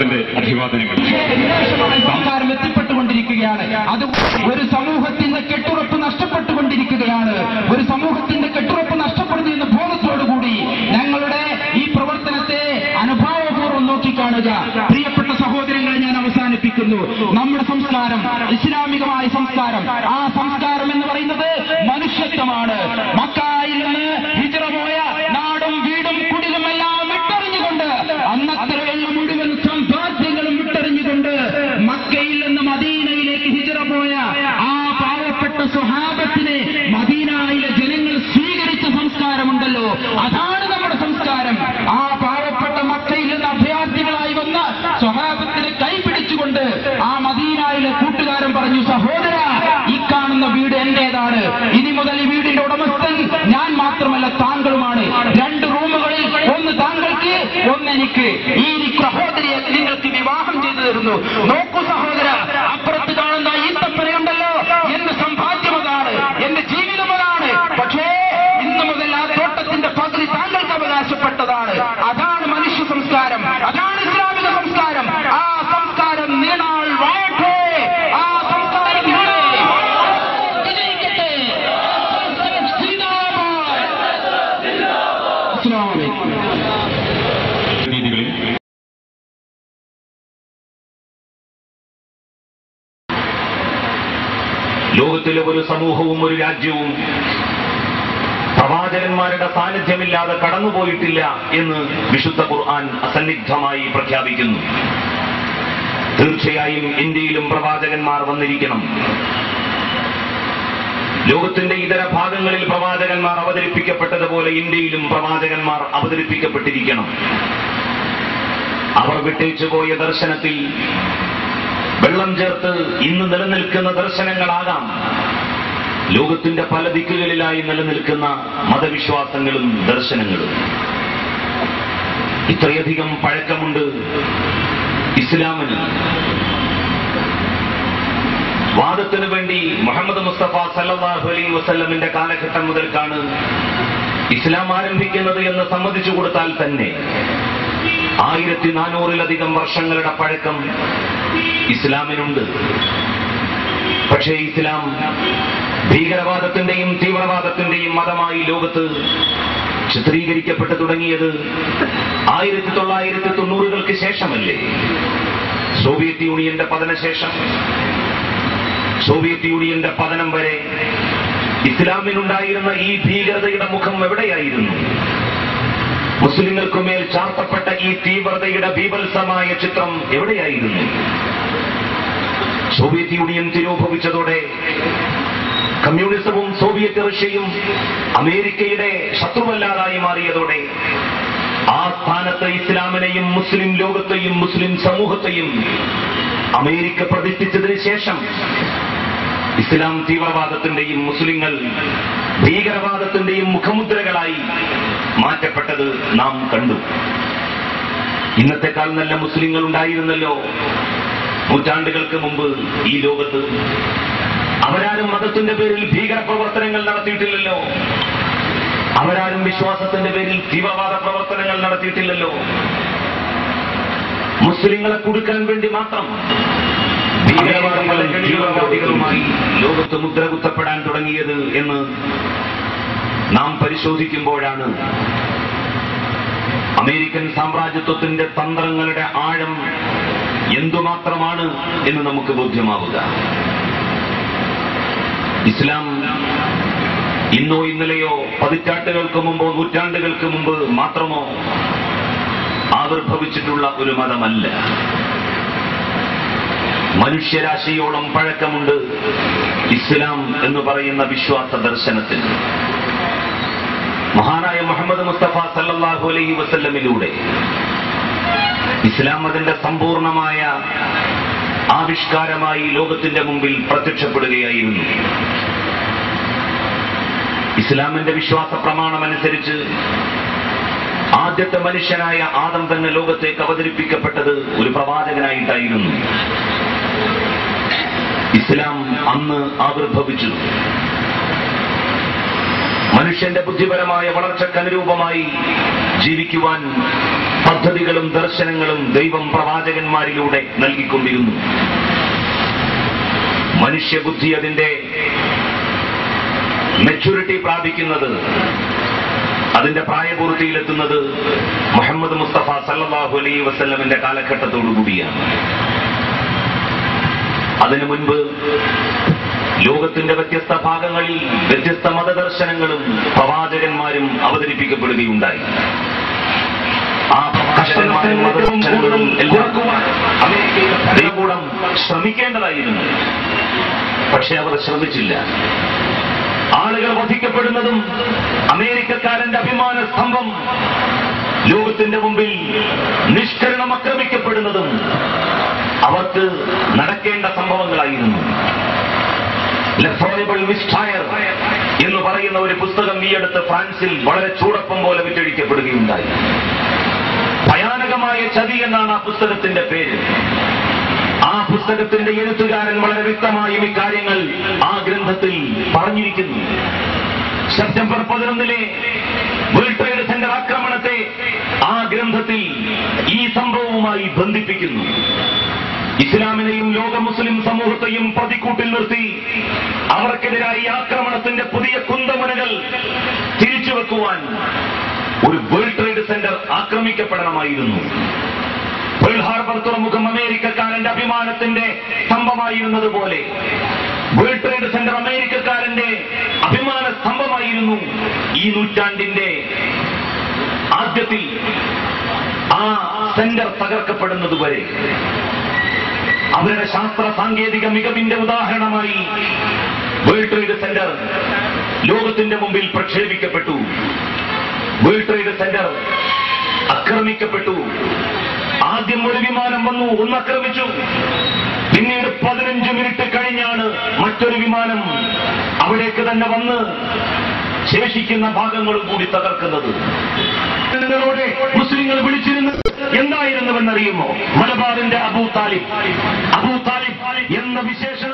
നമസ്കാരത്തിന്റെ അഭിവാദനങ്ങൾ. സംസ്കാരം എത്തിപ്പെട്ടുകൊണ്ടിരിക്കുകയാണ് അത് ഒരു സമൂഹത്തിന്റെ കെട്ടുറപ്പ് നഷ്ടപ്പെട്ടുകൊണ്ടിരിക്കുകയാണ്. ഒരു സമൂഹത്തിന്റെ കെട്ടുറപ്പ് നഷ്ടപ്പെടുന്നു എന്ന ബോധത്തോടുകൂടി ഞങ്ങളുടെ ഈ പ്രവർത്തനത്തെ അനുഭാവപൂർവം നോക്കിക്കാണുക. പ്രിയപ്പെട്ട സഹോദരങ്ങളെ ഞാൻ അവസാനിപ്പിക്കുന്നു. നമ്മുടെ സംസ്കാരം ഇസ്ലാമികമായ സംസ്കാരം. ആ സംസ്കാരം എന്ന് പറയുന്നത് മനുഷ്യത്വമാണ് മക്കായിൽ നിന്ന് ഹിജറ പോയ നാടും വീടും കുടിലും എല്ലാം വിട്ടെറിഞ്ഞുകൊണ്ട് അന്നത്രയുള്ള മുഴുവൻ സമ്പാദ്യങ്ങളും വിട്ടെറിഞ്ഞുകൊണ്ട് മക്കയിൽ നിന്ന് മദീനയിലേക്ക് ഹിജറ പോയ ആ പാവപ്പെട്ട സ്വഹാബത്തിനെ മദീനായിലെ ജനങ്ങൾ സ്വീകരിച്ച സംസ്കാരമുണ്ടല്ലോ. അതാണ് നമ്മുടെ സംസ്കാരം. ആ പാവപ്പെട്ട മക്കയിൽ നിന്ന് അഭയാർത്ഥികളായി വന്ന സ്വഹാബത്തിനെ കൈപിടിച്ചുകൊണ്ട് ആ മദീനായിലെ കൂട്ടുകാരൻ പറഞ്ഞു സഹോദര ഈ കാണുന്ന വീട് എന്റേതാണ്. ഇനി മുതൽ ഈ വീടിന്റെ ഉടമസ്ഥൻ ഞാൻ മാത്രമല്ല താങ്കളുമാണ്. രണ്ട് റൂമുകളിൽ ഒന്ന് താങ്കൾക്ക് ഒന്ന് എനിക്ക്. ഈ സഹോദരിയെ നിങ്ങൾക്ക് വിവാഹം ചെയ്തു തരുന്നു. നോക്കൂ സഹോദര അപ്പുറത്ത് കാണുന്ന ഈത്തപ്പനയുണ്ടല്ലോ എന്റെ സമ്പാദ്യം അതാണ് എന്റെ ജീവിതം അതാണ് പക്ഷേ ഇന്നു മുതൽ ആ തോട്ടത്തിന്റെ പകുതി താങ്കൾക്ക് അവകാശപ്പെട്ടതാണ് അതാണ് മനുഷ്യ സംസ്കാരം അതാണ് ഇസ്ലാമിക സംസ്കാരം ആ സംസ്കാരം നീണാൾ വാഴട്ടെ ആ സംസ്കാരം വിജയിക്കട്ടെ അസ്സലാമു അലൈക്കും രീതികളിൽ ലോകത്തിലെ ഒരു സമൂഹവും ഒരു രാജ്യവും പ്രവാചകന്മാരുടെ സാന്നിധ്യമില്ലാതെ കടന്നുപോയിട്ടില്ല എന്ന് വിശുദ്ധ ഖുർആൻ അസന്നിഗ്ധമായി പ്രഖ്യാപിക്കുന്നു. തീർച്ചയായും ഇന്ത്യയിലും പ്രവാചകന്മാർ വന്നിരിക്കണം. ലോകത്തിന്റെ ഇതര ഭാഗങ്ങളിൽ പ്രവാചകന്മാർ അവതരിപ്പിക്കപ്പെട്ടതുപോലെ ഇന്ത്യയിലും പ്രവാചകന്മാർ അവതരിപ്പിക്കപ്പെട്ടിരിക്കണം. അവർ വിട്ടേച്ചു പോയ ദർശനത്തിൽ വെള്ളം ചേർത്ത് ഇന്ന് നിലനിൽക്കുന്ന ദർശനങ്ങളാകാം. ലോകത്തിന്റെ പല ദിക്കുകളിലായി നിലനിൽക്കുന്ന മതവിശ്വാസങ്ങളും ദർശനങ്ങളും. ഇത്രയധികം പഴക്കമുണ്ട് ഇസ്ലാമിന്. വാദത്തിനു വേണ്ടി മുഹമ്മദ് മുസ്തഫ സല്ലാഹു അലൈ വസ്ലമിന്റെ കാലഘട്ടം മുതൽക്കാണ് ഇസ്ലാം ആരംഭിക്കുന്നത് എന്ന് സമ്മതിച്ചു കൊടുത്താൽ തന്നെ ആയിരത്തി നാനൂറിലധികം വർഷങ്ങളുടെ പഴക്കം ഇസ്ലാമിനുണ്ട്. പക്ഷേ ഇസ്ലാം ഭീകരവാദത്തിന്റെയും തീവ്രവാദത്തിന്റെയും മതമായി ലോകത്ത് ചിത്രീകരിക്കപ്പെട്ടു തുടങ്ങിയത് ആയിരത്തി തൊള്ളായിരത്തി തൊണ്ണൂറുകൾക്ക് ശേഷമല്ലേ? സോവിയറ്റ് യൂണിയന്റെ പതനശേഷം സോവിയറ്റ് യൂണിയന്റെ പതനം വരെ ഇസ്ലാമിനുണ്ടായിരുന്ന ഈ ഭീകരതയുടെ മുഖം എവിടെയായിരുന്നു? മുസ്ലിങ്ങൾക്കുമേൽ ചാർത്തപ്പെട്ട ഈ തീവ്രതയുടെ ബീഭത്സമായ ചിത്രം എവിടെയായിരുന്നു? സോവിയറ്റ് യൂണിയൻ തിരോഭവിച്ചതോടെ കമ്മ്യൂണിസവും സോവിയറ്റ് റഷ്യയും അമേരിക്കയുടെ ശത്രുവല്ലാതായി മാറിയതോടെ ആ സ്ഥാനത്ത് ഇസ്ലാമിനെയും മുസ്ലിം ലോകത്തെയും മുസ്ലിം സമൂഹത്തെയും അമേരിക്ക പ്രതിഷ്ഠിച്ചതിന് ശേഷം ഇസ്ലാം തീവ്രവാദത്തിന്റെയും മുസ്ലിങ്ങൾ ഭീകരവാദത്തിന്റെയും മുഖമുദ്രകളായി മാറ്റപ്പെട്ടത് നാം കണ്ടു. ഇന്നത്തെക്കാൾ നല്ല മുസ്ലിങ്ങൾ ഉണ്ടായിരുന്നല്ലോ. നൂറ്റാണ്ടുകൾക്ക് മുമ്പ് ഈ ലോകത്ത് അവരാരും മതത്തിന്റെ പേരിൽ ഭീകര പ്രവർത്തനങ്ങൾ നടത്തിയിട്ടില്ലല്ലോ. അവരാരും വിശ്വാസത്തിന്റെ പേരിൽ തീവ്രവാദ പ്രവർത്തനങ്ങൾ നടത്തിയിട്ടില്ലല്ലോ. മുസ്ലിങ്ങളെ കൊടുക്കാൻ വേണ്ടി മാത്രം ഭീകരവാദികളും തീവ്രവാദികളുമായി ലോകത്ത് മുദ്ര കുത്തപ്പെടാൻ തുടങ്ങിയത് എന്ന് നാം പരിശോധിക്കുമ്പോഴാണ് അമേരിക്കൻ സാമ്രാജ്യത്വത്തിന്റെ തന്ത്രങ്ങളുടെ ആഴം എന്തുമാത്രമാണ് എന്ന് നമുക്ക് ബോധ്യമാവുക. ഇസ്ലാം ഇന്നോ ഇന്നലെയോ പതിറ്റാണ്ടുകൾക്ക് മുമ്പോ നൂറ്റാണ്ടുകൾക്ക് മുമ്പ് മാത്രമോ ആവിർഭവിച്ചിട്ടുള്ള ഒരു മതമല്ല. മനുഷ്യരാശിയോളം പഴക്കമുണ്ട് ഇസ്ലാം എന്ന് പറയുന്ന വിശ്വാസ ദർശനത്തിന്. മഹാനായ മുഹമ്മദ് മുസ്തഫ സല്ലാഹു അലൈഹി വസല്ലമിലൂടെ ഇസ്ലാം അതിന്റെ സമ്പൂർണമായ ആവിഷ്കാരമായി ലോകത്തിന്റെ മുമ്പിൽ പ്രത്യക്ഷപ്പെടുകയായിരുന്നു. ഇസ്ലാമിന്റെ വിശ്വാസ പ്രമാണമനുസരിച്ച് ആദ്യത്തെ മനുഷ്യനായ ആദം തന്നെ ലോകത്തേക്ക് അവതരിപ്പിക്കപ്പെട്ടത് ഒരു പ്രവാചകനായിട്ടായിരുന്നു. ഇസ്ലാം അന്ന് ആവിർഭവിച്ചു. മനുഷ്യന്റെ ബുദ്ധിപരമായ വളർച്ചക്കനുരൂപമായി ജീവിക്കുവാൻ പദ്ധതികളും ദർശനങ്ങളും ദൈവം പ്രവാചകന്മാരിലൂടെ നൽകിക്കൊണ്ടിരുന്നു. മനുഷ്യബുദ്ധി അതിന്റെ മെച്യൂരിറ്റി പ്രാപിക്കുന്നത് അതിന്റെ പ്രായപൂർത്തിയിലെത്തുന്നത് മുഹമ്മദ് മുസ്തഫ സല്ലാഹു അലൈ വസ്ല്ലമിന്റെ കാലഘട്ടത്തോടുകൂടിയാണ് അതിനു മുൻപ് ലോകത്തിന്റെ വ്യത്യസ്ത ഭാഗങ്ങളിൽ വ്യത്യസ്ത മതദർശനങ്ങളും പ്രവാചകന്മാരും അവതരിപ്പിക്കപ്പെടുകയുണ്ടായി. ആ അമേരിക്കയുടെ ഭരണകൂടം ശ്രമിക്കേണ്ടതായിരുന്നു. പക്ഷെ അവർ ശ്രമിച്ചില്ല. ആളുകൾ വധിക്കപ്പെടുന്നതും അമേരിക്കക്കാരന്റെ അഭിമാന സ്തംഭം ലോകത്തിന്റെ മുമ്പിൽ നിഷ്കരണം ആക്രമിക്കപ്പെടുന്നതും അവർക്ക് നടക്കേണ്ട സംഭവങ്ങളായിരുന്നു. എന്ന് പറയുന്ന ഒരു പുസ്തകം ഈ അടുത്ത് ഫ്രാൻസിൽ വളരെ ചൂടപ്പം പോലെ വിറ്റഴിക്കപ്പെടുകയുണ്ടായി. ഭയാനകമായ ചതി എന്നാണ് ആ പുസ്തകത്തിന്റെ പേര്. ആ പുസ്തകത്തിന്റെ എഴുത്തുകാരൻ വളരെ വ്യക്തമായും ഇക്കാര്യങ്ങൾ ആ ഗ്രന്ഥത്തിൽ പറഞ്ഞിരിക്കുന്നു. സെപ്റ്റംബർ പതിനൊന്നിലെ വേൾഡ് സെന്റർ ആക്രമണത്തെ ആ ഗ്രന്ഥത്തിൽ ഈ സംഭവവുമായി ബന്ധിപ്പിക്കുന്നു. ഇസ്ലാമിനെയും ലോക മുസ്ലിം സമൂഹത്തെയും പ്രതിക്കൂട്ടിൽ നിർത്തി അവർക്കെതിരായി ആക്രമണത്തിന്റെ പുതിയ കുന്തമുനകൾ തിരിച്ചുവെക്കുവാൻ ഒരു വേൾഡ് ട്രേഡ് സെന്റർ ആക്രമിക്കപ്പെടണമായിരുന്നു. വേൾഡ് ഹാർബർ തുറമുഖം അമേരിക്കക്കാരന്റെ അഭിമാനത്തിന്റെ സ്തംഭമായിരുന്നത് പോലെ വേൾഡ് ട്രേഡ് സെന്റർ അമേരിക്കക്കാരന്റെ അഭിമാന സ്തംഭമായിരുന്നു ഈ നൂറ്റാണ്ടിന്റെ ആദ്യത്തിൽ ആ സെന്റർ തകർക്കപ്പെടുന്നത് വരെ അവരുടെ ശാസ്ത്ര സാങ്കേതിക മികവിന്റെ ഉദാഹരണമായി വേൾഡ് ട്രേഡ് സെന്റർ ലോകത്തിന്റെ മുമ്പിൽ പ്രക്ഷേപിക്കപ്പെട്ടു. വേൾഡ് ട്രേഡ് സെന്റർ ആക്രമിക്കപ്പെട്ടു. ആദ്യം ഒരു വിമാനം വന്നു ഒന്ന് ആക്രമിച്ചു പിന്നീട് പതിനഞ്ച് മിനിറ്റ് കഴിഞ്ഞാണ് മറ്റൊരു വിമാനം അവിടേക്ക് തന്നെ വന്ന് ശേഷിക്കുന്ന ഭാഗങ്ങളും കൂടി തകർക്കുന്നത്. മുസ്ലിങ്ങൾ വിളിച്ചിരുന്നത് എന്തായിരുന്നുവെന്നറിയുമോ? മലബാറിന്റെ അബൂ താലിബ്. അബൂ താലിബ് എന്ന വിശേഷണം